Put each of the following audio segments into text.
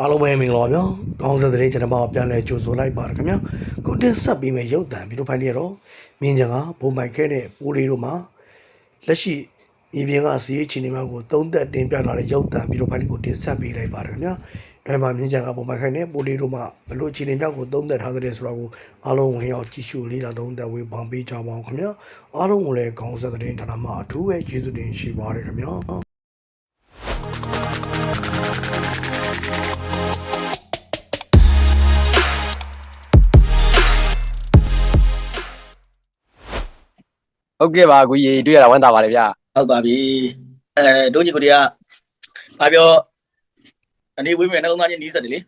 အားလုံးပဲမင်္ဂလာပါဗျာ။ကောင်းစတဲ့တဲ့ကျွန်တော်တို့ပြန်လဲကြိုဆိုလိုက်ပါရခင်ဗျာ။ခုတင်ဆက်ပြီးမဲ့ရုပ်တံဗီဒီယိုဖိုင်တွေကတော့မြင်းချံကဘုံမိုက်ခဲတဲ့ပိုးလေးတို့မှာလက်ရှိမြေပြင်ကစီးရေးချီနေမှာကိုသုံးသက်တင်ပြလာတဲ့ရုပ်တံဗီဒီယိုဖိုင်လေးကိုတင်ဆက်ပေးလိုက်ပါရခင်ဗျာ။ဒါမှမြင်းချံကဘုံမိုက်ခဲတဲ့ပိုးလေးတို့မှာဘလို့ချီနေမြောက်ကိုသုံးသက်ထားတဲ့ဆိုတာကိုအားလုံးဝင်ရောက်ကြည့်ရှုလေးလာသုံးသက်ဝေဖန်ပေးကြပါအောင်ခင်ဗျာ။အားလုံးကိုလည်းကောင်းစတဲ့တဲ့ဒါနမှာအထူးပဲကျေးဇူးတင်ရှိပါတယ်ခင်ဗျာ။ ဟုတ်ကဲ့ပါကိုကြီးတွေ့ရတာဝမ်းသာပါတယ်ဗျဟုတ်ပါပြီအဲဒုညီကိုတည်းကဘာပြောအနေဝေးမယ်နှလုံးသားချင်းနီးစက်တယ်လေ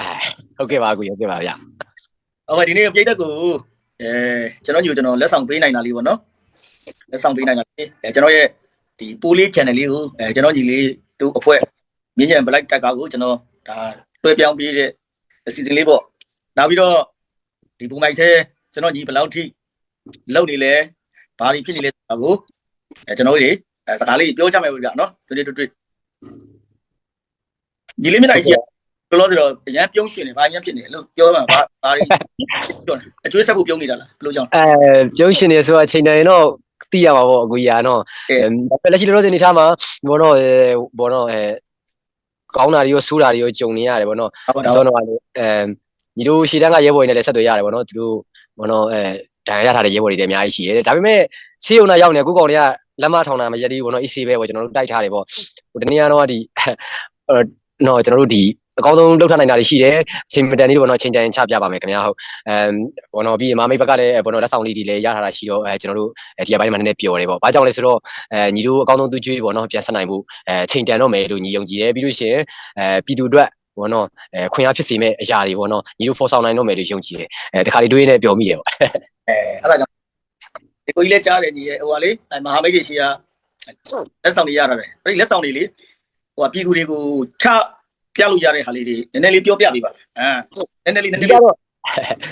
အဲဟုတ်ကဲ့ပါကိုကြီးဟုတ်ကဲ့ပါဗျဟုတ်ပါဒီနေ့ပြိတ္တကိုအဲကျွန်တော်ညီကိုကျွန်တော်လက်ဆောင်ပေးနိုင်တာလေးပေါ့နော်လက်ဆောင်ပေးနိုင်တာလေးအဲကျွန်တော်ရဲ့ဒီပိုးလေး channel လေးကိုအဲကျွန်တော်ညီလေးတို့အဖွဲ့မြင်းညံ black tag ကိုကျွန်တော်ဒါလွှဲပြောင်းပေးတဲ့အစီအစဉ်လေးပေါ့နောက်ပြီးတော့ဒီပုံမိုက်သေးကျွန်တော်ညီဘယ်လောက်ထိလုံနေလဲ ဘာတွေဖြစ်နေလဲဆိုတာကိုအဲကျွန်တော်တို့တွေအဲစကားလေးပြောကြမယ်ဗျာနော်တွေ့တွေ့တွေ့ညီလေးမျက်နှာကြီးလောလောဆယ်တော့အရန်ပြုံးရှင်နေဘာအရန်ဖြစ်နေလို့ပြောမှာဘာဘာတွေပြောတာအကျွေးဆက်ဖို့ပြုံးနေတာလားဘယ်လိုကြောင့်အဲပြုံးရှင်နေဆိုအချိန်တိုင်းတော့သိရမှာပေါ့အကိုကြီးကတော့အဲလက်ရှိလောလောဆယ်နေထားမှာဘောတော့အဲဘောတော့အဲကောင်းတာတွေရောဆိုးတာတွေရောကြုံနေရတယ်ဗောနော်ဟုတ်ပါဆောတော့တော့အဲညီတို့ရှီတန်းကရဲဘော်တွေနဲ့လည်းဆက်သွယ်ရတယ်ဗောနော်သူတို့ဘောနော်အဲ ဒဏ်ရာရထားတဲ့ရဲဘော်တွေလည်းအများကြီးရှိတယ်ဒါပေမဲ့ဆေးရုံနာရောက်နေကိုကောင်တွေကလက်မထောင်တာမရက်သေးဘူးဗောနော်အေးဆေးပဲဗောကျွန်တော်တို့တိုက်ထားတယ်ဗောဟိုတနေ့ကတော့ဒီအဲနော်ကျွန်တော်တို့ဒီအကောင်းဆုံးလောက်ထားနိုင်တာတွေရှိတယ်အချိန်မတန်လေးတော့ဗောနော်အချိန်တန်ချပြပါမယ်ခင်ဗျာဟုတ်အဲဘောနော်ပြီးရင်မမိတ်ဘက်ကလည်းဘောနော်လက်ဆောင်လေးတွေလည်းရထားတာရှိတော့အဲကျွန်တော်တို့ဒီအပိုင်းမှာနည်းနည်းပျော်တယ်ဗောဘာကြောင့်လဲဆိုတော့အဲညီတို့အကောင်းဆုံးသူကျွေးဗောနော်ပြန်ဆက်နိုင်ဖို့အဲအချိန်တန်တော့မယ်လို့ညီယုံကြည်တယ်ပြီးလို့ရှိရင်အဲပြည်သူအတွက် ဘောနော်အဲခွင့်အားဖြစ်စေမဲ့အရာတွေဗောနော်ညီတို့ဖော်ဆောင်နိုင်တော့မယ်လို့ယုံကြည်တယ်အဲတခါလေးတွေးနေပျော်မိတယ်ဗောအဲအဲ့ဒါကြောင့်ဒီကိုကြီးလည်းကြားတယ်ညီရဲ့ဟိုကလေအဲမဟာမိတ်ကြီးရှိကလက်ဆောင်တွေရတာတယ်အဲ့ဒီလက်ဆောင်တွေလေဟိုကပြည်သူတွေကိုချပြလို့ရတဲ့ဟာလေးတွေနည်းနည်းလေးပြောပြပေးပါလားအဲနည်းနည်းလေးနည်းနဒီည်းလေးကတော့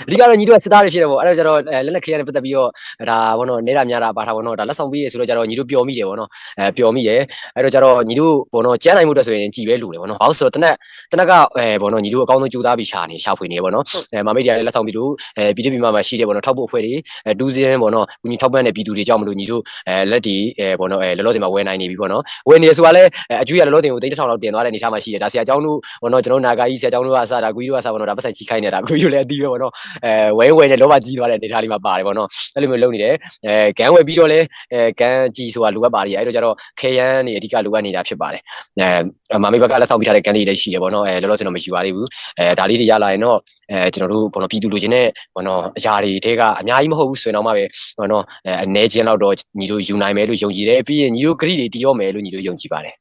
အဓိကတော့ညီတို့ကစစ်သားတွေဖြစ်တယ်ဗောအဲ့တော့ကျတော့အဲလက်လက်ခရရနဲ့ပတ်သက်ပြီးတော့ဒါဘောနော်နေတာများတာပါတာဗောနော်ဒါလက်ဆောင်ပြီးရဆိုတော့ကျတော့ညီတို့ပျော်မိတယ်ဗောနော်အဲပျော်မိရအဲ့တော့ကျတော့ညီတို့ဘောနော်ကျန်းနိုင်မှုအတွက်ဆိုရင်ကြည်ပဲလူတယ်ဗောနော်ဘာလို့ဆိုတော့တနက်တနက်ကအဲဘောနော်ညီတို့အကောင်းဆုံးကြိုးစားပြီးရှာနေရှာဖွေနေဗောနော်အဲမမိတ်တရားလည်းလက်ဆောင်ပြီးလို့အဲပြည်သူပြည်မှာရှိတယ်ဗောနော်ထောက်ဖို့အဖွဲ့တွေအဲဒူးစင်းဗောနော်ညီထောက်ပံ့တဲ့ပြည်သူတွေကြောင့်မလို့ညီတို့အဲလက်ဒီအဲဘောနော်အဲလောလောဆယ်မှာဝယ်နိုင်နေပြီဗောနော်ဝယ်နေဆိုတာလဲအကျွေးရလောလောဆယ်ကိုတိတ်တစ်ထောင်လောက်တင်သွားတဲ့အနေထားမှာရှိတယ်ဒါဆရာကျောင်းတို့ဗောနော်ကျွန်တော်နာဂာကြီးဆရာကျောင်းတို့ကအစဒါကွီးတို့ကအစဗောနော်ဒါပတ်ဆိုင်ချီခိုင်းနေတာကွီးတို့လည်းအတီးပဲဗောနော်အဲဝဲဝဲနဲ့လောဘကြီးသွားတဲ့အနေအထားလေးမှာပါတယ်ဗောနော်အဲ့လိုမျိုးလုပ်နေတယ်အဲဂန်ဝဲပြီးတော့လဲအဲဂန်ကြီးဆိုတာလိုအပ်ပါတယ်အဲ့တော့ကျတော့ခေရန်နေအဓိကလိုအပ်နေတာဖြစ်ပါတယ်အဲမမေဘက်ကလက်ဆောင်ပြထားတဲ့ဂန်လေးလည်းရှိတယ်ဗောနော်အဲလောလောဆယ်တော့မယူပါသေးဘူးအဲဒါလေးတွေရလာရင်တော့အဲကျွန်တော်တို့ဘောနော်ပြည်သူလူချင်းနဲ့ဘောနော်အရာတွေတဲကအများကြီးမဟုတ်ဘူးဆိုရင်တော့မှပဲဘောနော်အဲအနေချင်းတော့တော့ညီတို့ယူနိုင်မယ်လို့ယုံကြည်တယ်ပြီးရင်ညီတို့ဂရိတွေတီးရောမယ်လို့ညီတို့ယုံကြည်ပါတယ်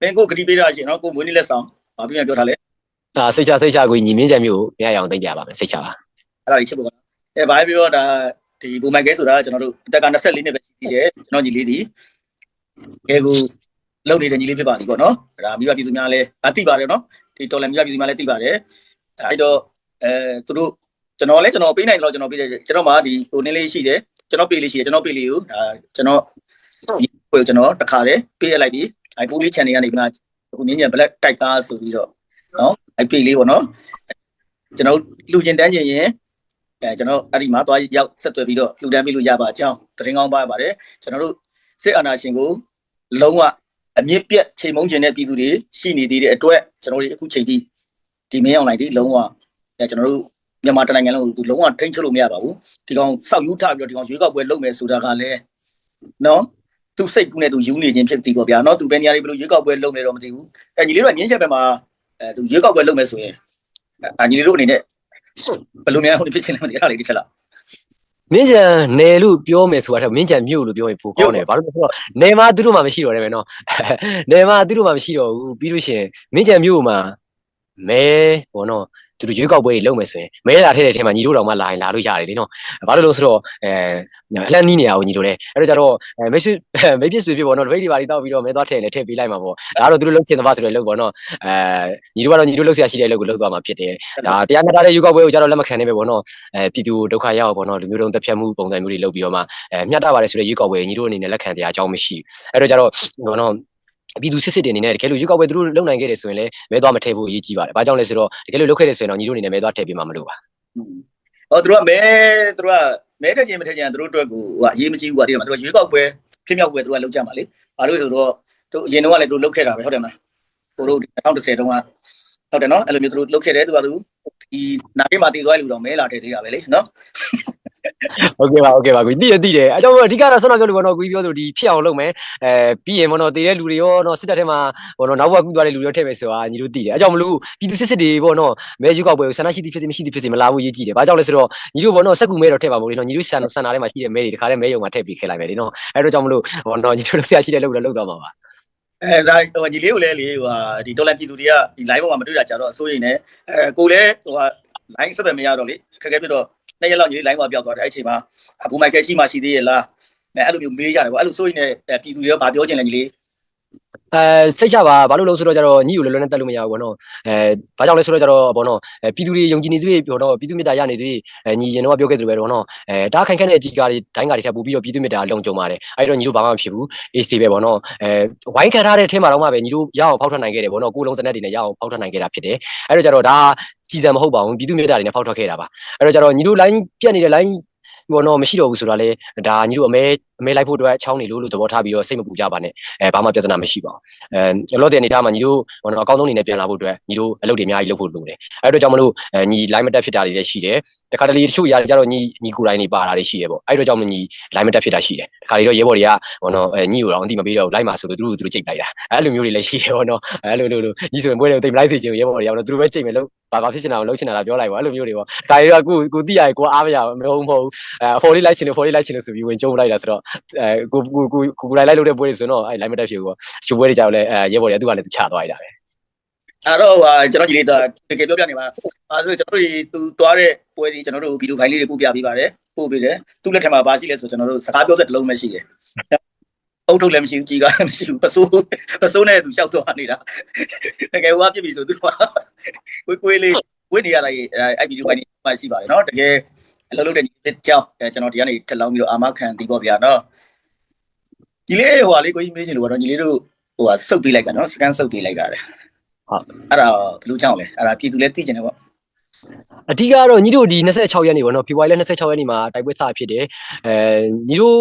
မင်းကိုဂတိပေးတာရှင်နော်ကိုမွေးနေ့လက်ဆောင်ဘာပြပြန်ပြောထားလဲ အာစိတ်ချစိတ်ချကိုညီမြင့်ချံမျိုးကိုရရအောင်သိကြပါမယ်စိတ်ချပါအဲ့ဒါကြီးချက်ဖို့ကအဲဘာပြောဒါဒီဘူမိုက်ကဲဆိုတာကျွန်တော်တို့အသက်က24နှစ်ပဲရှိသေးတယ်ကျွန်တော်ညီလေးဒီအဲကိုလုံနေတဲ့ညီလေးဖြစ်ပါလိမ့်ပေါ့နော်ဒါမိဘပြည်သူများလည်းအသိပါတယ်နော်ဒီတော်လည်းမိဘပြည်သူများလည်းသိပါတယ်အဲ့တော့အဲသူတို့ကျွန်တော်လည်းကျွန်တော်ပေးနိုင်တော့ကျွန်တော်ပေးတယ်ကျွန်တော်မှဒီဟိုနည်းလေးရှိတယ်ကျွန်တော်ပေးလေးရှိတယ်ကျွန်တော်ပေးလေးကိုဒါကျွန်တော်ကိုကျွန်တော်တခါတည်းပေးရလိုက်ပြီအဲပူလေး channel ကနေပြီးမှအခုမြင်းညံ black တိုက်ကားဆိုပြီးတော့နော် အဲပေးလေးပေါ့နော်ကျွန်တော်လူချင်းတန်းချင်းရင်အဲကျွန်တော်အဲ့ဒီမှာသွားရောက်ဆက်သွယ်ပြီးတော့လူတန်းပေးလို့ရပါအကြောင်းတရင်ကောင်းပါပါတယ်ကျွန်တော်တို့စစ်အာဏာရှင်ကိုလုံးဝအမြင့်ပြတ်ချိန်မုံကျင်တဲ့ပြည်သူတွေရှိနေသေးတဲ့အတွက်ကျွန်တော်တို့အခုချိန်ထိဒီမင်းအွန်လိုင်းဒီလုံးဝအဲကျွန်တော်တို့မြန်မာတိုင်းနိုင်ငံလုံးကိုလုံးဝထိန်းချုပ်လို့မရပါဘူးဒီကောင်စောက်ယူထပြီးတော့ဒီကောင်ရွေးကောက်ပွဲလုပ်မယ်ဆိုတာကလည်းနော်သူစိတ်ကူးနဲ့သူယူနေခြင်းဖြစ်သည်ပေါ့ဗျာနော်သူဘယ်နေရာတွေဘယ်လိုရွေးကောက်ပွဲလုပ်နေတော့မသိဘူးအဲညီလေးတို့ကငင်းချက်ပဲမှာ အဲသူရွေးကောက်ပွဲလုပ်မယ်ဆိုရင်အဲညီလေးတို့အနေနဲ့ဘယ်လိုများဟိုဖြစ်ချင်လဲမသိအဲ့ဒါလေးတစ်ချက်လားမင်းကြံနယ်လို့ပြောမယ်ဆိုတာတော့မင်းကြံမြို့လို့ပြောရင်ပိုကောင်းတယ်ဘာလို့လဲဆိုတော့နယ်မှာသူတို့မှမရှိတော့တယ်ပဲနော်နယ်မှာသူတို့မှမရှိတော့ဘူးပြီးလို့ရှိရင်မင်းကြံမြို့မှာမဲဘောနော် သူတို့ရွေးကောက်ပွဲတွေလုပ်မယ်ဆိုရင်မဲလာထည့်တဲ့ထဲမှာညီတို့တော်မှလာရင်လာလို့ရတယ်လေနော်ဘာလို့လဲဆိုတော့အဲအလှမ်းနီးနေရအောင်ညီတို့လေအဲ့တော့ကြတော့အဲမိတ်ဆွေမိတ်ပြစ်ဆွေဖြစ်ပေါ့နော်တပိတ်တွေပါလေးတောက်ပြီးတော့မဲသွားထည့်ရင်လည်းထည့်ပေးလိုက်မှာပေါ့ဒါကတော့သူတို့လုပ်ချင်တဲ့ဘာဆိုတဲ့လုပ်ပေါ့နော်အဲညီတို့ကတော့ညီတို့လုပ်ဆရာရှိတဲ့လုပ်ကိုလုပ်သွားမှာဖြစ်တယ်ဒါတရားမျှတတဲ့ရွေးကောက်ပွဲကိုကြတော့လက်မခံနိုင်ပဲပေါ့နော်အဲပြည်သူဒုက္ခရောက်ပေါ့နော်လူမျိုးတုံးတက်ဖြတ်မှုပုံစံမျိုးတွေလုပ်ပြီးတော့မှအဲမျှတပါတယ်ဆိုတဲ့ရွေးကောက်ပွဲညီတို့အနေနဲ့လက်ခံတရားအကြောင်းမရှိဘူးအဲ့တော့ကြတော့ဘောနော် ပြည်သူစစ်စစ်တွေအနေနဲ့တကယ်လို့ရွေးကောက်ပွဲသူတို့လုံနိုင်ခဲ့တယ်ဆိုရင်လည်းမဲသွားမထည့်ဖို့အရေးကြီးပါတယ်။ဘာကြောင့်လဲဆိုတော့တကယ်လို့လုတ်ခဲ့တယ်ဆိုရင်တော့ညီတို့အနေနဲ့မဲသွားထည့်ပေးမှာမလို့ပါဟောသူတို့ကမဲသူတို့ကမဲထက်ချင်းမထက်ချင်းသူတို့အတွက်ကိုဟိုအရေးမကြီးဘူးကွာဒီမှာသူတို့ရွေးကောက်ပွဲဖြစ်မြောက်ပွဲသူတို့ကလုပ်ကြမှာလေဘာလို့လဲဆိုတော့သူအရင်တော့ကလည်းသူတို့လုပ်ခဲ့တာပဲဟုတ်တယ်မလားကိုတို့2010တုန်းကဟုတ်တယ်နော်အဲ့လိုမျိုးသူတို့လုပ်ခဲ့တယ်သူကသူဒီနာရီမှာတည်သွားလို့တော့မဲလာထည့်သေးတာပဲလေနော်။ ဟုတ်ကဲ့ပါဟုတ်ကဲ့ပါကိုကြီးတည်ရတည်တယ်။အဲကြောင့်အဓိကတော့ဆောနာပြောလို့ဘောနော်ကိုကြီးပြောဆိုဒီဖြစ်အောင်လုပ်မယ်။အဲပြီးရင်ဘောနော်တည်တဲ့လူတွေရောနော်စစ်တပ်ထဲမှာဘောနော်နောက်ဘက်ကူသွားတဲ့လူတွေရောထည့်မယ်ဆိုတာညီတို့တည်တယ်။အဲကြောင့်မလို့ပြည်သူစစ်စစ်တွေဘောနော်မဲရွေးကောက်ပွဲကိုဆန္ဒရှိသည်ဖြစ်စေမရှိသည်ဖြစ်စေမလာဘူးရေးကြည့်တယ်။ဘာကြောင့်လဲဆိုတော့ညီတို့ဘောနော်စက်ကူမဲတော့ထည့်ပါမို့လေနော်ညီတို့ဆန္ဒဆန္ဒထဲမှာရှိတဲ့မဲတွေတခါတည်းမဲယုံမှာထည့်ပေးခဲ့လိုက်မယ်လေနော်။အဲတော့ကြောင့်မလို့ဘောနော်ညီတို့လုပ်ဆရာရှိတဲ့လုပ်လည်းလုပ်သွားမှာပါ။အဲဒါဟိုညီလေးကိုလည်းလေဟိုဟာဒီဒေါ်လာပြည်သူတွေကဒီ line ပေါ်မှာမတွေ့တာကြတော့အစိုးရနေအဲကိုလည်းဟိုဟာ line ဆက်ပဲမရတော့လေခက်ခဲပြတော့ နှစ်ရက်လောက်ညီလေး line ပေါ်ပြောက်သွားတယ်အဲ့အချိန်မှာအဘူမိုက်ကယ်ရှိမှရှိသေးရဲ့လားအဲအဲ့လိုမျိုးမေးကြတယ်ပေါ့အဲ့လိုစိုးရင်လည်းပြည်သူတွေကဗာပြောချင်တယ်ညီလေး အဲစိတ်ချပါဘာလို့လဲဆိုတော့ကျတော့ညီကိုလည်းလွယ်လွယ်နဲ့တက်လို့မရဘူးဘောနော်အဲဘာကြောင့်လဲဆိုတော့ကျတော့ဘောနော်အဲပြည်သူတွေယုံကြည်နေသေးဘောနော်ပြည်သူမြတ်တာရနေသေးအဲညီရင်တော့ပြောခဲ့သလိုပဲဘောနော်အဲတားခိုင်ခန့်တဲ့အကြီးကားတွေဒိုင်းကားတွေထပ်ပို့ပြီးတော့ပြည်သူမြတ်တာလုံခြုံပါတယ်အဲ့တော့ညီတို့ဘာမှမဖြစ်ဘူး AC ပဲဘောနော်အဲဝိုင်းခံထားတဲ့အထင်းမှာတော့မှပဲညီတို့ရအောင်ဖောက်ထွက်နိုင်ခဲ့တယ်ဘောနော်ကိုလုံးစနက်တွေနဲ့ရအောင်ဖောက်ထွက်နိုင်ခဲ့တာဖြစ်တယ်အဲ့တော့ကျတော့ဒါကြည်စံမဟုတ်ပါဘူးပြည်သူမြတ်တာတွေနဲ့ဖောက်ထွက်ခဲ့တာပါအဲ့တော့ကျတော့ညီတို့ line ပြတ်နေတဲ့ line ဘောနော်မရှိတော့ဘူးဆိုတာလေဒါညီတို့အမဲ အမဲလိုက်ဖို့အတွက်ချောင်းနေလို့လို့သဘောထားပြီးတော့စိတ်မပူကြပါနဲ့အဲဘာမှပြဿနာမရှိပါဘူးအဲလောတဲ့အနေထားမှာညီတို့ဟိုတော့အကောင်းဆုံးအနေနဲ့ပြန်လာဖို့အတွက်ညီတို့အလုပ်တွေအများကြီးလုပ်ဖို့လိုတယ်အဲအတွက်ကြောင့်မလို့အဲညီ line မတက်ဖြစ်တာတွေလည်းရှိတယ်တခါတလေတချို့ຢာကြတော့ညီညီကိုယ်တိုင်နေပါတာတွေရှိတယ်ပေါ့အဲအတွက်ကြောင့်မလို့ညီ line မတက်ဖြစ်တာရှိတယ်တခါလေတော့ရဲဘော်တွေကဟိုတော့အဲညီကိုတော့အတိမပေးတော့ line မှာဆိုလို့သူတို့သူတို့ကြိတ်လိုက်တာအဲလိုမျိုးတွေလည်းရှိတယ်ပေါ့နော်အဲလိုလိုလိုညီဆိုရင်ပွဲတွေကိုတိတ်မလိုက်စေချင်ဘူးရဲဘော်တွေကတော့သူတို့ပဲကြိတ်မယ်လို့ဘာဘာဖြစ်ချင်တာကိုလုပ်ချင်တာလားပြောလိုက်ပါအဲလိုမျိုးတွေပေါ့ဒါတွေတော့ကိုကိုတိရကိုအားမရမဟုတ်မဟုတ်အဲအဖော်လေးလိုက်ချင်လို့ဖော်လေးလိုက်ချင်လို့ဆိုပြီးဝင်ကြုံလိုက်တာဆိုတော့အဲကိုကိုကိုကိုလိုက်လိုက်လို့တဲ့ပွဲတွေဆိုတော့အဲ line မတက်ဖြစ်ဘူးပေါ့ချိုးပွဲတွေကြောက်လဲအဲရဲဘော်တွေကသူကလည်းသူချသွားလိုက်တာပဲအဲ့တော့ဟိုကျွန်တော်ညီလေးတော့တကယ်ပြောပြနေပါအဲဆိုကျွန်တော်တို့ဒီသူတွားတဲ့ပွဲဒီကျွန်တော်တို့ဗီဒီယိုဖိုင်လေးတွေပို့ပြပေးပါတယ်ပို့ပေးတယ်သူ့လက်ထက်မှာဘာရှိလဲဆိုကျွန်တော်တို့စကားပြောစက်တစ်လုံးပဲရှိတယ်အုတ်ထုတ်လည်းမရှိဘူးကြီးကားလည်းမရှိဘူးပစိုးပစိုးနဲ့သူရှောက်သွားနေတာတကယ်ဟိုကပြစ်ပြီဆိုသူကကိုကိုလေးဝင့်နေရတာအဲ့ဗီဒီယိုဖိုင်လေးမှရှိပါတယ်နော်တကယ် အလုပ်လုပ်တဲ့ညီလေးကြောင်းကျွန်တော်ဒီကနေထက်လောင်းပြီးတော့အာမခံတီးပေါ့ဗျာနော်ညီလေးဟိုဟာလေးကိုကြီးမေးချင်လို့ကတော့ညီလေးတို့ဟိုဟာစုပ်ပေးလိုက်ကနော်စကန်စုပ်ပေးလိုက်ကြတယ်အဲ့ဒါဘယ်လိုကြောင့်လဲအဲ့ဒါပြည်သူလည်းသိကျင်တယ်ပေါ့အဓိကတော့ညီတို့ဒီ26ရက်နေ့ပေါ့နော်ဖေဖော်ဝါရီလ26ရက်နေ့မှာတိုက်ပွဲစဖြစ်တယ်အဲညီတို့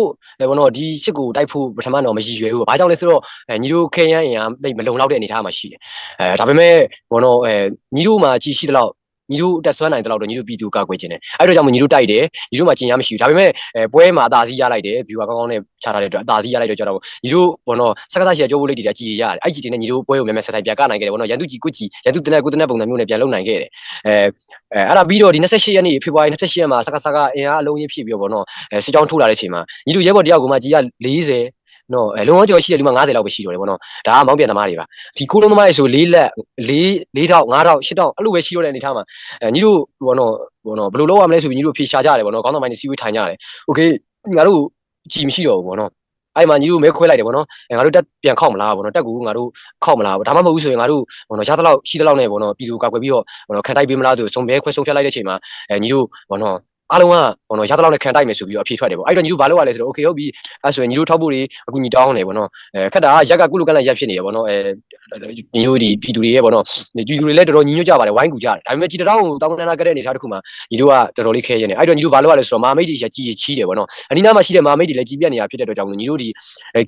ဘောနော်ဒီရှစ်ကိုတိုက်ဖို့ပထမတော့မရည်ရွယ်ဘူးဘာကြောင့်လဲဆိုတော့အဲညီတို့ခဲရန်အင်အားတိတ်မလုံလောက်တဲ့အနေအထားမှာရှိတယ်အဲဒါပေမဲ့ဘောနော်အဲညီတို့မှာကြီးရှိသလောက် ညီတို့တက်ဆွမ်းနိုင်တဲ့လောက်တော့ညီတို့ပြည်သူကာကွယ်ခြင်းတယ်အဲ့တော့ကြောင့်မို့ညီတို့တိုက်တယ်ညီတို့မှာကျင်ရမရှိဘူးဒါပေမဲ့အဲပွဲမှာအသာစီးရလိုက်တယ် viewer ကောင်းကောင်းနဲ့ချထားတဲ့အတွက်အသာစီးရလိုက်တော့ကြတော့ညီတို့ဘောနော်စကားသားရှိရကြိုးဖို့လေးတွေကြည်ရတယ်အဲ့ကြည်တွေနဲ့ညီတို့ပွဲကိုမြန်မြန်ဆက်ဆိုင်ပြန်ကနိုင်ခဲ့တယ်ဘောနော်ရန်သူကြီးကုကြီးရန်သူတနက်ကုတနက်ပုံစံမျိုးနဲ့ပြန်လုံနိုင်ခဲ့တယ်အဲအဲအဲ့ဒါပြီးတော့ဒီ28ရက်နေ့ဖေဖော်ဝါရီ28ရက်မှာစကားစကားအင်အားအလုံးကြီးဖြစ်ပြီးတော့ဗောနော်အဲစစ်ကြောင်းထိုးလာတဲ့အချိန်မှာညီတို့ရဲဘော်တယောက်ကမှကြီးက40 နော်အဲလုံအောင်ကျော်ရှိတယ်ဒီမှာ90လောက်ပဲရှိတော့တယ်ဗောနော်ဒါကမောင်းပြန်သမားတွေပါဒီခိုးလုံးသမားတွေဆို၄လက်၄၄ထောက်၅ထောက်၈ထောက်အဲ့လိုပဲရှိတော့တဲ့အနေထားမှာအဲညီတို့ဗောနော်ဗောနော်ဘယ်လိုလုပ်ရမလဲဆိုပြီးညီတို့ဖြေရှာကြတယ်ဗောနော်ခေါင်းဆောင်ပိုင်းတွေစီးဝေးထိုင်ကြတယ်โอเคငါတို့ကြည်မရှိတော့ဘူးဗောနော်အဲ့မှာညီတို့မဲခွဲလိုက်တယ်ဗောနော်အဲငါတို့တက်ပြန်ခောက်မလားဗောနော်တက်ကူငါတို့ခောက်မလားဗောဒါမှမဟုတ်ဘူးဆိုရင်ငါတို့ဗောနော်ရသလောက်ရှိသလောက်နဲ့ဗောနော်ပြည်သူကာကွယ်ပြီးတော့ဗောနော်ခံတိုက်ပေးမလားဆိုစုံမဲခွဲဆုံးဖြတ်လိုက်တဲ့အချိန်မှာအဲညီတို့ဗောနော် အားလုံးကဘောနော်ရသလောက်နဲ့ခံတိုက်မယ်ဆိုပြီးတော့အဖြေထွက်တယ်ပေါ့အဲ့တော့ညီတို့ဘာလုပ်ရလဲဆိုတော့ okay ဟုတ်ပြီအဲ့ဆိုရင်ညီတို့ထောက်ဖို့တွေအခုညီတောင်းတယ်ပေါ့နော်အဲခက်တာကရက်ကကုလကလန်ရက်ဖြစ်နေရပေါ့နော်အဲညီတို့ဒီပြည်သူတွေရဲ့ပေါ့နော်ပြည်သူတွေလည်းတော်တော်ညီညွတ်ကြပါတယ်ဝိုင်းကူကြတယ်ဒါပေမဲ့ကြည်တောင်းကိုတောင်းတန်းလာကြတဲ့အနေအထားတစ်ခုမှာညီတို့ကတော်တော်လေးခဲရနေအဲ့တော့ညီတို့ဘာလုပ်ရလဲဆိုတော့မာမိတ်တွေကြီးကြီးချီးတယ်ပေါ့နော်အနီးနားမှာရှိတဲ့မာမိတ်တွေလည်းကြီးပြတ်နေတာဖြစ်တဲ့အတွက်ကြောင့်ညီတို့ဒီ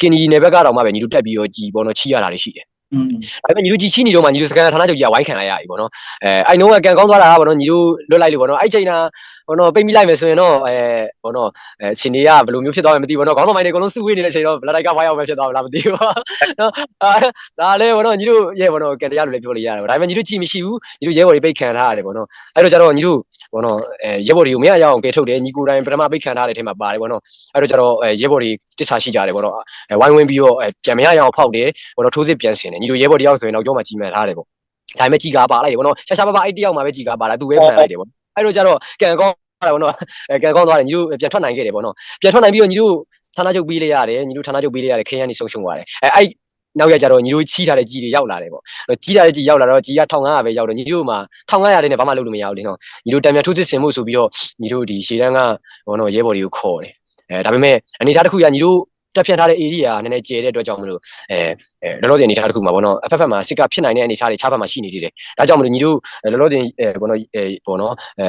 ကင်ဒီနယ်ဘက်ကတော့မှပဲညီတို့တက်ပြီးတော့ကြီးပေါ့နော်ချီးရတာတွေရှိတယ်อืมဒါပေမဲ့ညီတို့ကြီးချီးနေတော့မှညီတို့စကန်ဌာနချုပ်ကြီးကဝိုင်းခံလိုက်ရပြီပေါ့နော်အဲအဲ့နှုန်းကကန်ကောင်းသွားတာကပေါ့နော်ညီတို့လွတ်လိုက်လို့ပေါ့နော်အဲ့ချိန်က ဘောနော်ပိတ်မိလိုက်မယ်ဆိုရင်တော့အဲဘောနော်အဲအချင်းတွေကဘယ်လိုမျိုးဖြစ်သွားမှမသိဘူးဘောနော်ခေါင်းဆောင်ပိုင်းတွေအကုန်လုံးစုဝေးနေတဲ့အချိန်တော့ဘလက်တိုက်ကဝိုင်းအောင်ပဲဖြစ်သွားမလားမသိဘူးနော်အာဒါလည်းဘောနော်ညီတို့ရဲ့ဘောနော်ကန်တရားလိုလည်းပြောလို့ရတယ်ဒါပေမဲ့ညီတို့ကြည့်မရှိဘူးညီတို့ရဲဘော်တွေပိတ်ခံထားရတယ်ဘောနော်အဲ့တော့ကျတော့ညီတို့ဘောနော်အဲရဲဘော်တွေကိုမရရအောင်ကဲထုတ်တယ်ညီကိုယ်တိုင်ပထမပိတ်ခံထားတဲ့ထဲမှာပါတယ်ဘောနော်အဲ့တော့ကျတော့အဲရဲဘော်တွေတစ္ဆာရှိကြတယ်ဘောနော်အဲဝိုင်းဝန်းပြီးတော့အဲပြန်မရရအောင်ဖောက်တယ်ဘောနော်ထိုးစစ်ပြန်ဆင်တယ်ညီတို့ရဲဘော်တယောက်ဆိုရင်တော့ကြောမှကြီးမှန်ထားတယ်ပေါ့ဒါပေမဲ့ကြီးကားပါလိုက်တယ်ဘောနော်ရှာရှာပါပါအဲ့တယောက်မှပဲကြီးကားပါလာသူပဲဖန်လိုက်တယ်ဘော အဲ့တော့ကျတော့ကန်ကောင်းတယ်ဗောနော်အဲကံကောင်းသွားတယ်ညီတို့ပြန်ထွက်နိုင်ခဲ့တယ်ဗောနော်ပြန်ထွက်နိုင်ပြီးတော့ညီတို့ဌာနချုပ်ပေးလိုက်ရတယ်ညီတို့ဌာနချုပ်ပေးလိုက်ရတယ်ခင်းရန်နေဆုံးရှုံးသွားတယ်အဲအဲ့နောက်ရကြတော့ညီတို့ချီးထားတဲ့ကြီးတွေရောက်လာတယ်ဗောကြီးထားတဲ့ကြီးရောက်လာတော့ကြီးက1500ပဲရောက်တော့ညီတို့မှာ1500တဲ့နဲ့ဘာမှလုပ်လို့မရဘူးလေနော်ညီတို့တံမြန်ထိုးစစ်ဆင်မှုဆိုပြီးတော့ညီတို့ဒီရှေ့တန်းကဗောနော်ရဲဘော်တွေကိုခေါ်တယ်အဲဒါပေမဲ့အနေထားတစ်ခုရညီတို့ တက်ဖြတ်ထားတဲ့ area ကနည်းနည်းကျဲတဲ့အတွက်ကြောင့်မလို့အဲအဲလောလောဆယ်အနေထားတစ်ခုမှာပေါ့နော်အဖက်ဖက်မှာစစ်ကဖြစ်နိုင်တဲ့အနေထားတွေခြားဖက်မှာရှိနေသေးတယ်ဒါကြောင့်မလို့ညီတို့လောလောဆယ်အဲပေါ့နော်အဲပေါ့နော်အဲ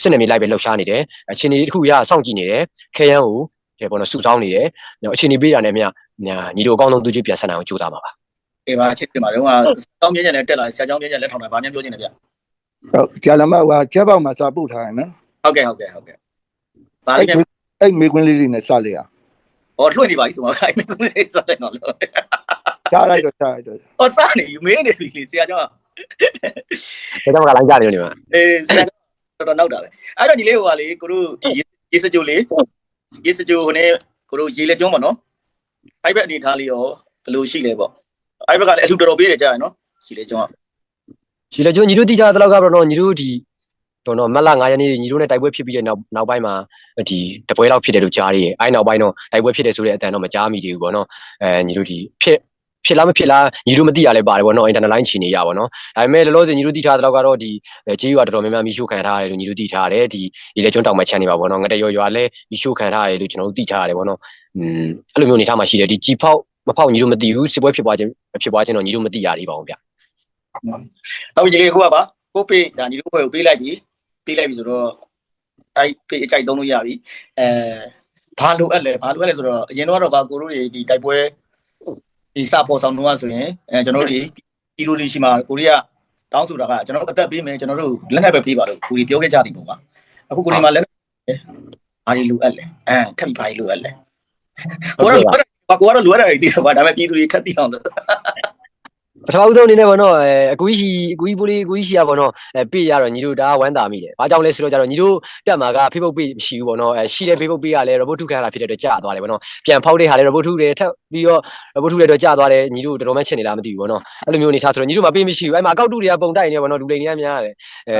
စစ်နေမိလိုက်ပဲလှုပ်ရှားနေတယ်အချင်းဒီတစ်ခုရစောင့်ကြည့်နေတယ်ခဲယမ်းကိုအဲပေါ့နော်စုဆောင်းနေတယ်အချင်းဒီပေးတာနဲ့မြညာညီတို့အကောင်းဆုံးသူချင်းပြန်ဆက်နိုင်အောင်ကြိုးစားပါပါအေးပါချစ်တယ်မှာတော့ဟာတောင်းမြင်းညံနဲ့တက်လာဆရာကျောင်းမြင်းညံလက်ထောင်တာဗာမြန်ပြောချင်တယ်ဗျဟုတ်ကျလာမဟိုချက်ပေါက်မှာစာပုတ်ထားရနော်ဟုတ်ကဲ့ဟုတ်ကဲ့ဟုတ်ကဲ့ဗာအဲ့လေးနဲ့အဲ့မေကွင်းလေးလေးနဲ့စလိုက်ရ ဟောလွှင့်နေပါပြီဆိုတော့ခိုင်းနေတယ်ဆိုတော့တော့ချလိုက်တော့ချလိုက်တော့ဟောစားနေမင်းနေပြီလေဆရာကျောင်းဒါကြောင့်မကလိုင်းကြတယ်လို့နေမှာအေးဆရာကျောင်းတော်တော်နောက်တာပဲအဲ့တော့ညီလေးဟိုပါလေကိုတို့ဒီရေစကြိုလေးရေစကြိုဟိုနေကိုတို့ရေလက်ကျွန်းပေါ့နော်အဲ့ဘက်အနေထားလေးရောဘယ်လိုရှိလဲပေါ့အဲ့ဘက်ကလည်းအထူတော်တော်ပေးတယ်ကြာရနော်ရှိလေကျောင်းရှိလေကျွန်တော်ညီတို့တိကျတဲ့လောက်ကတော့ညီတို့ဒီ တော့တော့မက်လာ9ရက်နေ့ညီတို့နဲ့တိုက်ပွဲဖြစ်ပြီးတဲ့နောက်နောက်ပိုင်းမှာဒီတပွဲလောက်ဖြစ်တယ်လို့ကြားရည်အဲ့နောက်ပိုင်းတော့တိုက်ပွဲဖြစ်တယ်ဆိုတဲ့အတန်တော့မကြားမိသေးဘူးပေါ့နော်အဲညီတို့ဒီဖြစ်ဖြစ်လားမဖြစ်လားညီတို့မသိရလဲပါတယ်ပေါ့နော် internet line ချီနေရပါတော့ဒါပေမဲ့လောလောဆယ်ညီတို့တိထားတဲ့လောက်ကတော့ဒီကြေးရွာတော်တော်များများမီးရှို့ခံထားရတယ်လို့ညီတို့တိထားတယ်ဒီဒီလေကျွန်းတောင်မှာချမ်းနေပါပေါ့နော်ငတဲ့ရွာရွာလဲမီးရှို့ခံထားရတယ်လို့ကျွန်တော်တို့တိထားရတယ်ပေါ့နော်อืมအဲ့လိုမျိုးအနေထားမှာရှိတယ်ဒီជីဖောက်မဖောက်ညီတို့မသိဘူးစစ်ပွဲဖြစ်ပွားခြင်းဖြစ်ပွားခြင်းတော့ညီတို့မသိရသေးပါဘူးဗျ ဟုတ်ပြီညီလေးကိုကပါကိုပေးဒါညီတို့ဖွဲ့ကိုပေးလိုက်ပြီ ပေးလိုက်ပြီဆိုတော့အဲ့ပေးအကြိုက်သုံးလို့ရပြီအဲဘာလိုအပ်လဲဘာလိုအပ်လဲဆိုတော့အရင်တော့ကတော့ဗာကိုတို့တွေဒီတိုက်ပွဲဒီစပေါ်ဆောင်တော့ဆိုရင်အဲကျွန်တော်တို့ဒီဒီလိုလေးရှိမှာကိုရီးယားတောင်းဆိုတာကကျွန်တော်တို့အသက်ပေးမယ်ကျွန်တော်တို့လက်နက်ပဲပေးပါလို့ကိုရီပြောခဲ့ကြတယ်ပေါ့ပါအခုကိုရီမှာလက်နက်ဘာတွေလိုအပ်လဲအဲထပ်ပြီးဘာတွေလိုအပ်လဲကိုကတော့ကိုကတော့လိုအပ်တာတွေသိတယ်ပါဒါပေမဲ့ပြည်သူတွေထပ်သိအောင်လို့ ပထမဦးဆုံးအနေနဲ့ပေါ့နော်အဲအကူကြီးရှိအကူကြီးပိုးလေးအကူကြီးရှိရပေါ့နော်အဲပြရတော့ညီတို့ဒါဝမ်းသာမိတယ်။ဘာကြောင့်လဲဆိုတော့ကျတော့ညီတို့တက်မှာက Facebook page မရှိဘူးပေါ့နော်အဲရှိတဲ့ Facebook page ကလည်း robot ထုခံရတာဖြစ်တဲ့အတွက်ကြာသွားတယ်ပေါ့နော်။ပြန်ဖောက်တဲ့ဟာလည်း robot ထုတွေထပ်ပြီးတော့ robot ထုတွေတော့ကြာသွားတယ်ညီတို့တော်တော်မှချစ်နေလားမသိဘူးပေါ့နော်။အဲ့လိုမျိုးအနေထားဆိုတော့ညီတို့မှာ page မရှိဘူး။အဲ့မှာအကောက်တုတွေကပုံတိုက်နေပေါ့နော်လူလိန်တွေကများတယ်။အဲ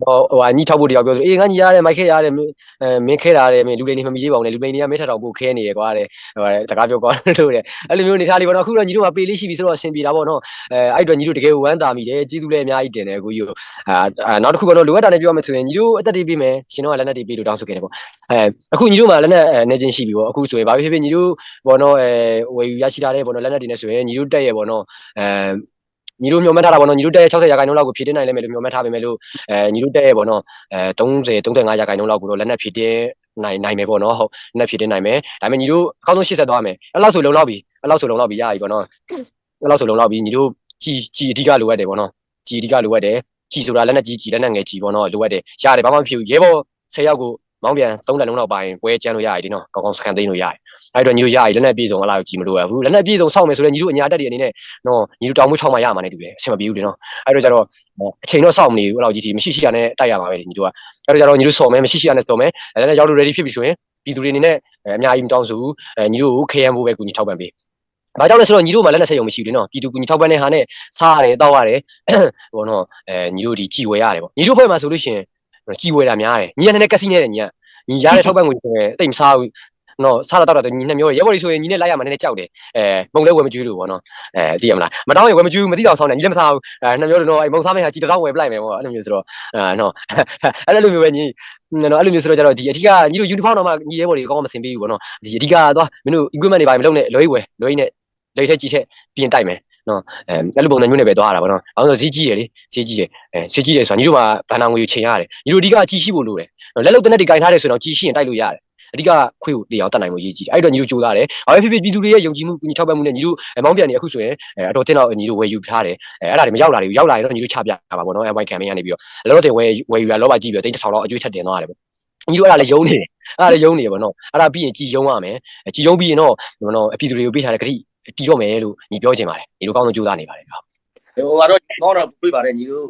ဟိုဟိုဟာညီထောက်ဖို့တယောက်ပြောဆိုအေးငါညီရတယ်မိုက်ခဲရတယ်မင်းအဲမင်းခဲတာတယ်မင်းလူလိန်တွေမမီးသေးပါဘူးလေလူလိန်တွေကမင်းထက်တော့ပိုခဲနေရကွာတဲ့ဟိုတကားပြောကောလို့တဲ့အဲ့လိုမျိုးအနေထားလေးပေါ့နော်အခုတော့ညီတို့မှာ page လေးရှိပြီဆိုတော့အဆင်ပြေတာပေါ့နော်အဲအဲ့အတွက်ညီတို့တကယ်ဝမ်းသာမိတယ်ကျေးဇူးလည်းအများကြီးတင်တယ်ကိုကြီးကိုအာနောက်တစ်ခုကတော့လိုအပ်တာနဲ့ပြောမယ်ဆိုရင်ညီတို့အသက်တွေပြီးမယ်ရှင်တော့လက်နက်တွေပြီးလို့တောင်းဆိုခဲ့တယ်ပေါ့အဲအခုညီတို့မှာလက်နက်နေချင်းရှိပြီပေါ့အခုဆိုရင်ဘာဖြစ်ဖြစ်ညီတို့ဘောနော်အဲဝယ်ယူရရှိထားတဲ့ဘောနော်လက်နက်တွေနဲ့ဆိုရင်ညီတို့တက်ရဲ့ဘောနော်အဲညီတို့မျှော်မှန်းထားတာပေါ့နော်ညီတို့တက်ရဲ့60ရာခိုင်နှုန်းလောက်ကိုဖြည့်တင်းနိုင်လိမ့်မယ်လို့မျှော်မှန်းထားပေမဲ့လို့အဲညီတို့တက်ရဲ့ပေါ့နော်အဲ30 35ရာခိုင်နှုန်းလောက်ကိုတော့လက်နက်ဖြည့်တင်းနိုင်နိုင်မယ်ပေါ့နော်ဟုတ်လက်နက်ဖြည့်တင်းနိုင်မယ်ဒါပေမဲ့ညီတို့အကောင်းဆုံးရှေ့ဆက်သွားမယ်အဲ့လောက်ဆိုလုံလောက်ပြီအဲ့လောက်ဆိုလုံလောက်ပြီရပြီပေါ့နော် အဲ့လောက်ဆိုလုံလောက်ပြီညီတို့ကြည်ကြည်အဓိကလိုအပ်တယ်ပေါ့နော်ကြည်အဓိကလိုအပ်တယ်ကြည်ဆိုတာလက်နက်ကြီးကြည်လက်နက်ငယ်ကြည်ပေါ့နော်လိုအပ်တယ်ရတယ်ဘာမှမဖြစ်ဘူးရဲဘော်10ယောက်ကိုမောင်းပြန်3လက်လုံးလောက်ပိုင်းပွဲကျန်းလို့ရတယ်ဒီနော်ကောင်းကောင်းစကန်သိမ်းလို့ရတယ်အဲ့တော့ညီတို့ရရလက်နက်ပြေဆုံးအလားကိုကြည်မလို့ရဘူးလက်နက်ပြေဆုံးစောင့်မယ်ဆိုရင်ညီတို့အညာတက်တွေအနေနဲ့နော်ညီတို့တောင်မှု6မှရမှာနေတူတယ်အဆင်မပြေဘူးဒီနော်အဲ့တော့ကျတော့အချိန်တော့စောင့်မနေဘူးအဲ့လောက်ကြီးကြီးမရှိရှိရနဲ့တိုက်ရမှာပဲညီတို့ကအဲ့တော့ကျတော့ညီတို့စော်မယ်မရှိရှိရနဲ့စော်မယ်အဲ့ဒါနဲ့ရောက်လို့ ready ဖြစ်ပြီဆိုရင်ပြည်သူတွေအနေနဲ့အများကြီးမတောင်းဆိုဘူးအဲညီတို့ကို KM ဖို့ပဲကူညီထောက်ပံ့ပေး။ ဘာကြောင့်လဲဆိုတော့ညီတို့မှလက်လက်ဆက်ရုံမရှိဘူးလေနော်ပြည်သူကူညီထောက်ပံ့တဲ့ဟာနဲ့စားရတယ်တောက်ရတယ်ဘောနော်အဲညီတို့ဒီကြည်ဝဲရတယ်ပေါ့ညီတို့ဖွဲ့မှာဆိုလို့ရှိရင်ကြည်ဝဲတာများတယ်ညီကလည်းကက်စီနဲ့တယ်ညီကညီရတဲ့ထောက်ပံ့ငွေဆိုရင်တိတ်မစားဘူးနော်စားတော့တောက်တော့ညီနဲ့မျိုးရဲဘော်ကြီးဆိုရင်ညီနဲ့လိုက်ရမှာနည်းနည်းကြောက်တယ်အဲမုံလဲဝယ်မကျွေးလို့ပေါ့နော်အဲသိရမလားမတောင်းရင်ဝယ်မကျွေးဘူးမသိအောင်ဆောင်းတယ်ညီလည်းမစားဘူးအဲနှစ်မျိုးတော့အဲမုံစားမယ့်ဟာကြည်တောင်းဝယ်ပလိုက်မယ်ပေါ့အဲ့လိုမျိုးဆိုတော့အဲနော်အဲ့လိုမျိုးပဲညီနော်အဲ့လိုမျိုးဆိုတော့ကျတော့ဒီအဓိကညီတို့ uniform တော့မှညီရဲဘော်တွေအကောင်းမစင်ပေးဘူးပေါ့နော်ဒီအဓိကသွားမင်းတို့ equipment တွေပါမလုပ်နဲ့လွယ်ဝယ်လွယ်နဲ့ လွယ်ထက်ကြီးထက်ပြင်တိုက်မယ်နော်အဲအဲ့လိုပုံစံမျိုးနဲ့ပဲသွားရတာပေါ့နော်။အောင်ဆိုဈေးကြီးတယ်လေဈေးကြီးတယ်အဲဈေးကြီးတယ်ဆိုတာညီတို့မှာဗန်နာငွေချိန်ရတယ်ညီတို့အဓိကကြီးရှိဖို့လိုတယ်နော်လက်လုံတနက်တွေကင်ထားတယ်ဆိုတော့ကြီးရှိရင်တိုက်လို့ရတယ်အဓိကခွေးကိုတေအောင်တတ်နိုင်မှုရေးကြီးတယ်အဲ့တော့ညီတို့ကြိုးစားတယ်။ဘာပဲဖြစ်ဖြစ်ပြည်သူတွေရဲ့ယုံကြည်မှုကူညီထောက်ပံ့မှုနဲ့ညီတို့မောင်းပြန်နေအခုဆိုရင်အဲအတော်တင်းတော့ညီတို့ဝယ်ယူထားတယ်အဲအဲ့ဒါတွေမရောက်လာဘူးရောက်လာရင်တော့ညီတို့ချပြပါပေါ့နော်အဲ white campaign ကနေပြီးတော့လောလောဆယ်ဝယ်ဝယ်ယူရလောပါကြည့်ပြီးတော့တိတ်တစ်ထောင်လောက်အကျွေးထက်တင်သွားရတယ်ပေါ့ညီတို့အဲ့ဒါလည်းယုံနေတယ်အဲ့ဒါလည်းယုံနေတယ်ပေါ့နော်အဲ့ဒါပြီးရင်ကြည်ယုံရမယ်ကြည်ယုံပြီးရင်တော့ဘောနော်အပြည်သူတွေကိုပေးထားတဲ့ဂရိ တီတော့မယ်လို့ညီပြောချင်ပါတယ်ညီတို့ကောင်းဆုံးကြိုးစားနေပါတယ်ဟုတ် ဟိုကတော့ကောင်းတော့ပြေးပါတယ်ညီတို့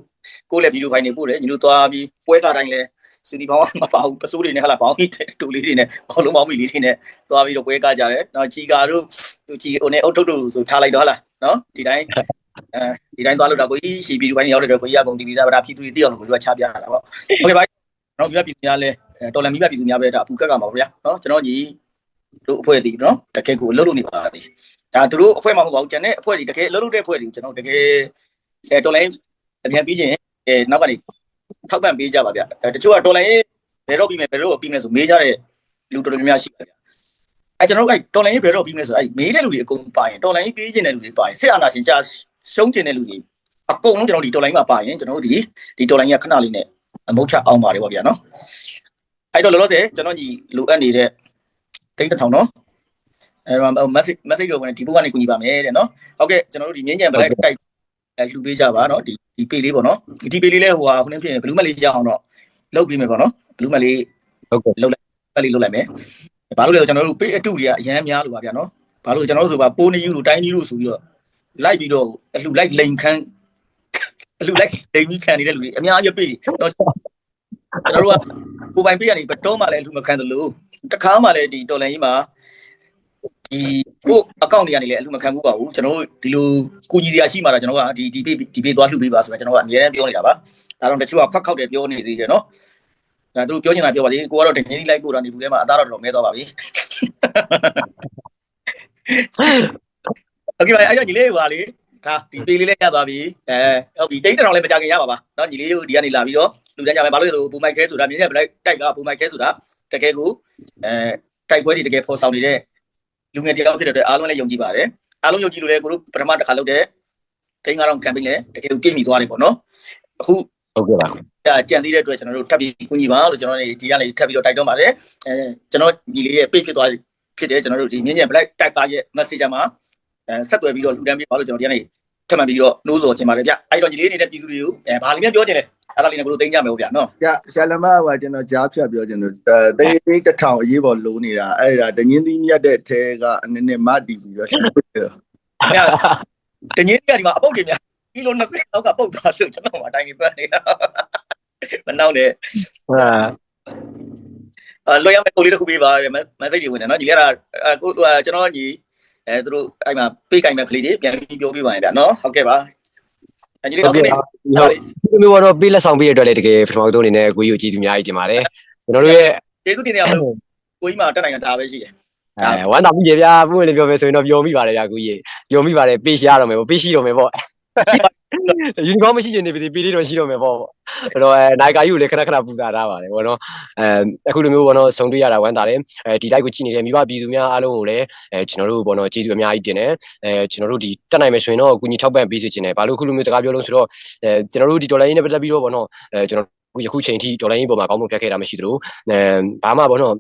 ကိုလည်းဗီဒီယိုဖိုင်တွေပို့တယ်ညီတို့သွားပြီးပွဲကားတိုင်းလဲစီဒီဘောင်းမပါဘူးပစိုးတွေနဲ့ဟာလာဘောင်းကြီးတူလေးတွေနဲ့ဘောလုံးဘောင်းမီလေးတွေနဲ့သွားပြီးတော့ပွဲကားကြတယ်နော်ချီကာတို့သူချီဟိုနဲ့အုတ်ထုတ်တို့ဆိုထားလိုက်တော့ဟာလာနော်ဒီတိုင်းအဲဒီတိုင်းသွားလို့တော့ကိုကြီးရှီဗီဒီယိုဖိုင်ရောက်တဲ့တော့ကိုကြီးကကုန်တီဗီသားဗဒါပြည်သူတွေသိအောင်လို့ကိုကြီးကချပြရတာပေါ့โอเคပါနော်ပြပြည်သူများလဲတော်လန်မိဘပြည်သူများပဲဒါအပူကက်ကမှာဗျာနော်ကျွန်တော်ညီတို့အဖွဲ့တည်နော်တကယ်ကိုအလုပ်လုပ်နေပါသည် ဒါသူတို့အဖွဲ့မှာမဟုတ်ပါဘူးကျန်တဲ့အဖွဲ့တွေတကယ်အလုပ်လုပ်တဲ့အဖွဲ့တွေကိုကျွန်တော်တကယ်အဲတော်လိုင်းအမြန်ပြီးချင်းအဲနောက်ကနေထောက်ပံ့ပေးကြပါဗျတချို့ကတော်လိုင်းဘယ်တော့ပြီးမယ်ဘယ်တော့ပြီးမယ်ဆိုမေးကြတဲ့လူတော်တော်များများရှိပါဗျအဲကျွန်တော်တို့အဲတော်လိုင်းရေးဘယ်တော့ပြီးမလဲဆိုတော့အဲမေးတဲ့လူတွေအကုန်ပါရင်တော်လိုင်းရေးပေးခြင်းတဲ့လူတွေပါရင်စစ်အာဏာရှင်ကြာရှုံးခြင်းတဲ့လူတွေအကုန်လုံးကျွန်တော်ဒီတော်လိုင်းမှာပါရင်ကျွန်တော်တို့ဒီဒီတော်လိုင်းကခဏလေးနဲ့အမုတ်ချအောင်ပါတယ်ပေါ့ဗျာနော်အဲ့တော့လောလောဆယ်ကျွန်တော်ညီလိုအပ်နေတဲ့တိတ်တစ်ထောင်နော် အဲတော့ message message ကိုဒီဘုကနေကူညီပါမယ်တဲ့နော်ဟုတ်ကဲ့ကျွန်တော်တို့ဒီမြင်းကြံ black တိုက်အဲလှူပေးကြပါနော်ဒီဒီ pay လေးပေါ့နော်ဒီ pay လေးလဲဟိုဟာခုနဖြစ်ရင် blue mat လေးရအောင်တော့လုပ်ပေးမယ်ပေါ့နော် blue mat လေးဟုတ်ကဲ့ပတ်လေးလုပ်လိုက်မယ်ဘာလို့လဲဆိုကျွန်တော်တို့ pay အတုတွေကအရန်များလို့ပါဗျာနော်ဘာလို့ကျွန်တော်တို့ဆိုပါပိုးနေယူလို့တိုင်းကြီးလို့ဆိုပြီးတော့လိုက်ပြီးတော့အလှလိုက်လိန်ခန်းအလှလိုက်လိန်ပြီးခံနေတဲ့လူတွေအများကြီးပေးတော့ကျွန်တော်တို့ကကိုပိုင်ပေးရနေဘတော်မှလည်းအလှမခံသလိုတခါမှလည်းဒီတော်လန်ကြီးမှာ ဒီကိုအကောင့်တွေကနေလည်းအလှမခံဘူးပါဘူးကျွန်တော်တို့ဒီလိုကူညီရရှိမှတော့ကျွန်တော်ကဒီဒီပေးဒီပေးသွားလှူပေးပါဆိုတော့ကျွန်တော်ကအများနဲ့ပြောနေတာပါဒါတော့တချို့ကခွက်ခောက်တယ်ပြောနေသေးတယ်နော်ဒါသူတို့ပြောနေတာပြောပါလေကိုကတော့တငင်းကြီးလိုက်ပို့တာနေဘူးထဲမှာအသားတော့တော်မဲသွားပါပြီโอเคပါအဲ့တော့ညီလေးဟိုပါလေဒါဒီပေးလေးလည်းရသွားပြီအဲဟုတ်ပြီတိတ်တောင်လည်းမကြခင်ရပါပါเนาะညီလေးဒီကနေလာပြီးတော့လူတန်းကြမယ်ဘာလို့လဲဆိုဘူမိုက်ခဲဆိုတာမြင်းရဲ့ဘလိုက်တိုက်ကဘူမိုက်ခဲဆိုတာတကယ်ကိုအဲတိုက်ပွဲတွေတကယ်ဖော်ဆောင်နေတဲ့ လူငယ်တယောက်ဖြစ်တဲ့အတွက်အားလုံးလည်းယုံကြည်ပါတယ်အားလုံးယုံကြည်လို့လည်းကိုတို့ပထမတစ်ခါလုပ်တဲ့တိန်9000 campaign လည်းတကယ်ကိုပြည့်မီသွားတယ်ပေါ့နော်အခုဟုတ်ကဲ့ပါဒါကြံသေးတဲ့အတွက်ကျွန်တော်တို့ထပ်ပြီးကူညီပါလို့ကျွန်တော်တို့ဒီကနေထပ်ပြီးတော့တိုက်တော့ပါတယ်အဲကျွန်တော်ညီလေးရဲ့ page ဖြစ်သွားဖြစ်တယ်ကျွန်တော်တို့ဒီမြင်းညံ black တက်ကားရဲ့ message မှာအဲဆက်သွယ်ပြီးတော့လူတန်းပြီးပါလို့ကျွန်တော်ဒီကနေ ထပ်မှန်ပြီးတော့နှိုးဆော်ခြင်းပါတယ်ဗျအဲ့တော့ညီလေးနေတဲ့ပြည်သူတွေကိုအဲဘာလေးများပြောချင်လဲအဲ့ဒါလေးနဲ့ဘယ်လိုသိမ်းကြမလဲဗျာနော်ရဆရာလမကကျွန်တော်ကြားဖြတ်ပြောကျွန်တော်တရေလေးတစ်ထောင်အရေးပေါ်လိုနေတာအဲ့ဒါတငင်းသီးမြတ်တဲ့ထဲကအနည်းနဲ့မတည်ပြီးတော့အဲ့တငင်းကဒီမှာအပုတ်တွေများကီလို20လောက်ကပုတ်သွားလို့ကျွန်တော်မှအတိုင်းကြီးပတ်နေတာမနောက်နဲ့ဟာအာလွှဲရမယ့်ကိုလေးတစ်ခုပေးပါမက်ဆေ့တွေဝင်တယ်နော်ညီလေးကကိုကျွန်တော်ညီ အဲသူတို့အဲ့မှာပေးကင်မဲ့ကလေးတွေပြန်ပြီးပြောပြပါရင်ဗျာနော်ဟုတ်ကဲ့ပါအညီလေးဟုတ်တော့ကဲ့နေဟုတ်ဒီလိုတော့ပေးလက်ဆောင်ပေးရတဲ့အတွက်လည်းတကယ်ပထမဆုံးအနေနဲ့ကိုကြီးကိုကျေးဇူးအများကြီးတင်ပါတယ်ကျွန်တော်တို့ရဲ့ကျေးဇူးတင်နေအောင်ကိုကြီးမှတက်နိုင်တာဒါပဲရှိတယ်အဲဝမ်းသာပြီကြဗျာပွင့်လေးပြောမယ်ဆိုရင်တော့ပျော်မိပါတယ်ဗျာကိုကြီးပျော်မိပါတယ်ပေးရတော့မယ်ပေါ့ပေးရှိတော့မယ်ပေါ့ ယူနီဖောင်းမရှိချင်နေပြီပေးလေးတော့ရှိတော့မယ်ပေါ့အဲ့တော့အဲနိုင်ကာကြီးကိုလည်းခဏခဏပူဇာထားပါတယ်ဗောနော်အဲအခုလိုမျိုးဗောနော်ဆုံတွေ့ရတာဝမ်းသာတယ်အဲဒီတိုက်ကိုကြည့်နေတဲ့မိဘပြည်သူများအားလုံးကိုလည်းအဲကျွန်တော်တို့ဗောနော်ကျေးဇူးအများကြီးတင်တယ်အဲကျွန်တော်တို့ဒီတက်နိုင်မယ်ဆိုရင်တော့ကူညီထောက်ပံ့ပေးစေချင်တယ်ဘာလို့အခုလိုမျိုးစကားပြောလို့ဆိုတော့အဲကျွန်တော်တို့ဒီဒေါ်လာရင်းနဲ့ပတ်သက်ပြီးတော့ဗောနော်အဲကျွန်တော်ယခုချိန်ထိဒေါ်လာရင်းပေါ်မှာကောင်းမှုဖြတ်ခဲ့တာမရှိသလိုအဲဘာမှဗောနော်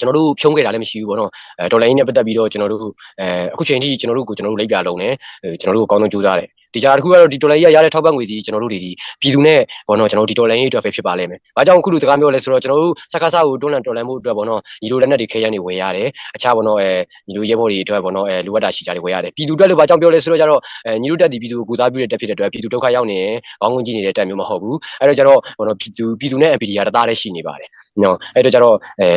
ကျွန်တော်တို့ဖြုံးခဲ့တာလည်းမရှိဘူးဗောနော်အဲဒေါ်လာရင်းနဲ့ပတ်သက်ပြီးတော့ကျွန်တော်တို့အဲအခုချိန်ထိကျွန်တော်တို့ကိုကျွန်တော်တို့လိုက်ပြလုံးတယ်ကျွန်တော်တို့အကောင်းဆုံးကြိုးစားတယ် ဒီကြားတစ်ခုကတော့ဒီဒေါ်လာရရတဲ့ထောက်ပံ့ငွေစီကျွန်တော်တို့တွေဒီပြည်သူနဲ့ဘောနော်ကျွန်တော်တို့ဒီဒေါ်လာရင်းအတွက်ပဲဖြစ်ပါလိမ့်မယ်။ဘာကြောင့်အခုလိုစကားပြောလဲဆိုတော့ကျွန်တော်တို့စကားစားကိုတွန်းလှန်တော်လှန်မှုအတွက်ဘောနော်ညီတို့လက်နက်တွေခဲရန်တွေဝယ်ရတယ်။အခြားဘောနော်အဲညီတို့ရဲဘော်တွေအတွက်ဘောနော်အဲလူဝတ်တာရှိကြတွေဝယ်ရတယ်။ပြည်သူအတွက်လို့ဘာကြောင့်ပြောလဲဆိုတော့ကျတော့အဲညီတို့တက်ဒီပြည်သူကိုကူစားပြုတဲ့တက်ဖြစ်တဲ့အတွက်ပြည်သူဒုက္ခရောက်နေရင်ခေါင်းငုံကြည့်နေတဲ့တက်မျိုးမဟုတ်ဘူး။အဲ့တော့ကျတော့ဘောနော်ပြည်သူပြည်သူနဲ့ NPD ကတသားတည်းရှိနေပါတယ်။နော်အဲ့တော့ကျတော့အဲ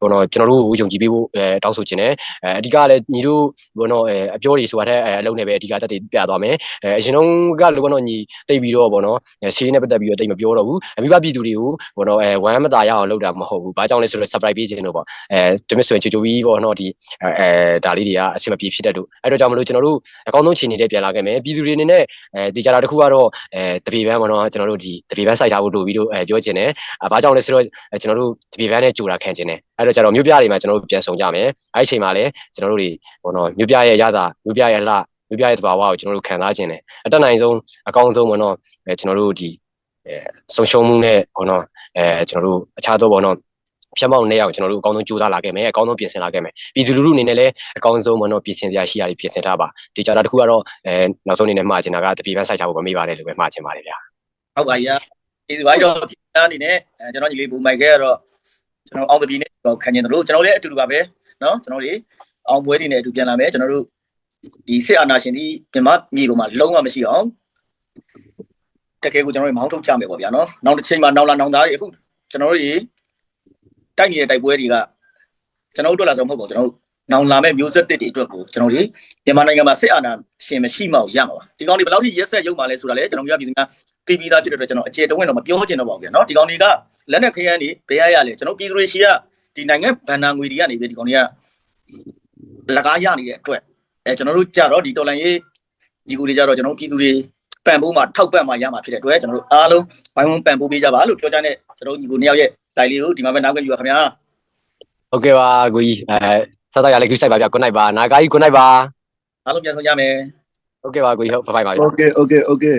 ဘောနော်ကျွန်တော်တို့ကိုယုံကြည်ပေးဖို့အဲတောင်းဆိုခြင်းနဲ့အဲအဓိကလည်းညီတို့ဘောနော်အဲအပြောတွေဆိုတာတဲ့အလုံးနဲ့ပဲအဓိကတက်တည်ပြသွားမယ်။အဲအရင်တော့ကလို့ဘောနော်ညီတိတ်ပြီးတော့ဘောနော်ဆေးနဲ့ပတ်သက်ပြီးတော့တိတ်မပြောတော့ဘူးအမိဘပြည်သူတွေကိုဘောနော်အဲဝမ်းမသာရအောင်လုပ်တာမဟုတ်ဘူးဘာကြောင့်လဲဆိုတော့ surprise ပေးခြင်းလို့ပေါ့အဲဒီမဆိုရင်ချိုချိုပြီးဘောနော်ဒီအဲဒါလေးတွေကအဆင်မပြေဖြစ်တတ်လို့အဲ့တော့ကြောင့်မလို့ကျွန်တော်တို့အကောင်းဆုံးခြေနေတဲ့ပြန်လာခဲ့မယ်ပြည်သူတွေအနေနဲ့အဲဒီကြတာတစ်ခုကတော့အဲတပေပန်းဘောနော်ကျွန်တော်တို့ဒီတပေပန်းစိုက်ထားဖို့လိုပြီးတော့အဲပြောခြင်းတယ်ဘာကြောင့်လဲဆိုတော့ကျွန်တော်တို့တပေပန်းနဲ့ကြိုတာခံခြင်းတယ်အဲ့တော့ကျတော့မြို့ပြတွေမှာကျွန်တော်တို့ပြန်ဆောင်ကြမယ်အဲ့ဒီအချိန်မှာလည်းကျွန်တော်တို့တွေဘောနော်မြို့ပြရဲ့ရတာမြို့ပြရဲ့လှ မြို့ပြရဲ့သဘာဝကိုကျွန်တော်တို့ခံစားခြင်းတယ်အတက်နိုင်ဆုံးအကောင်းဆုံးဘောနော်အဲကျွန်တော်တို့ဒီအဲဆုံးရှုံးမှုနဲ့ဘောနော်အဲကျွန်တော်တို့အခြားသောဘောနော်ဖြတ်မောက်နေအောင်ကျွန်တော်တို့အကောင်းဆုံးကြိုးစားလာခဲ့မယ်အကောင်းဆုံးပြင်ဆင်လာခဲ့မယ်ပြည်သူလူထုအနေနဲ့လည်းအကောင်းဆုံးဘောနော်ပြင်ဆင်စရာရှိရာတွေပြင်ဆင်ထားပါဒီကြတာတစ်ခုကတော့အဲနောက်ဆုံးအနေနဲ့မှားချင်တာကတပြေပန်းစိုက်ထားဖို့မမေ့ပါတယ်လို့ပဲမှားချင်ပါတယ်ဗျာ ဟုတ်ပါရဲ့ဒီဘာကြောင့်ဖြစ်တာအနေနဲ့အဲကျွန်တော်ညီလေးဘူမိုက်ခဲကတော့ကျွန်တော်အောင်တပီနဲ့တော့ခံကျင်တယ်လို့ကျွန်တော်လည်းအတူတူပါပဲเนาะကျွန်တော်တို့အောင်ပွဲတွေနဲ့အတူပြန်လာမယ်ကျွန်တော်တို့ ဒီစစ်အာဏာရှင်ဒီမြန်မာမြေပေါ်မှာလုံးဝမရှိအောင်တကယ်ကိုကျွန်တော်တို့မောင်းထုတ်ကြမယ်ပေါ့ဗျာနော်နောက်တစ်ချိန်မှာနောက်လာနောက်သားတွေအခုကျွန်တော်တို့ရေတိုက်နေတဲ့တိုက်ပွဲတွေကကျွန်တော်တို့အတွက်လာဆုံးမဟုတ်ပါဘူးကျွန်တော်တို့နောင်လာမဲ့မျိုးဆက်တစ်တွေအတွက်ကိုကျွန်တော်တို့မြန်မာနိုင်ငံမှာစစ်အာဏာရှင်မရှိမှောက်ရမှာပါဒီကောင်တွေဘယ်လောက်ထိရက်ဆက်ရုပ်မှလဲဆိုတာလဲကျွန်တော်တို့ကပြည်သူများပြည်ပြီးသားဖြစ်တဲ့အတွက်ကျွန်တော်အကျေတဝင့်တော့မပြောချင်တော့ပါဘူးဗျာနော်ဒီကောင်တွေကလက်နဲ့ခရမ်းတွေဘယ်ရရလဲကျွန်တော်ပြည်သူတွေရှိရဒီနိုင်ငံဗန်နာငွေတွေကနေပြီးဒီကောင်တွေကလကားရနေတဲ့အတွက် အဲကျွန်တော်တို့ကြတော့ဒီတော်လန်ရေးဒီကူတွေကြတော့ကျွန်တော်ပြည်သူတွေပံ့ပိုးမှာထောက်ပံ့မှာရမှာဖြစ်တဲ့အတွက်ကျွန်တော်တို့အားလုံးဘိုင်းဝန်းပံ့ပိုးပေးကြပါလို့ပြောကြတဲ့ကျွန်တော်ညီကိုနှစ်ယောက်ရဲ့တိုင်လေးကိုဒီမှာပဲနောက်ကြည့်ပါခင်ဗျာဟုတ်ကဲ့ပါကိုကြီးအဲစားတော့ရလဲ good night ပါဗျ good night ပါနာဂါကြီး good night ပါအားလုံးပြန်ဆောင်ကြမယ်ဟုတ်ကဲ့ပါကိုကြီးဟုတ်ဘိုင်ဘိုင်ပါဗျ Okay okay okay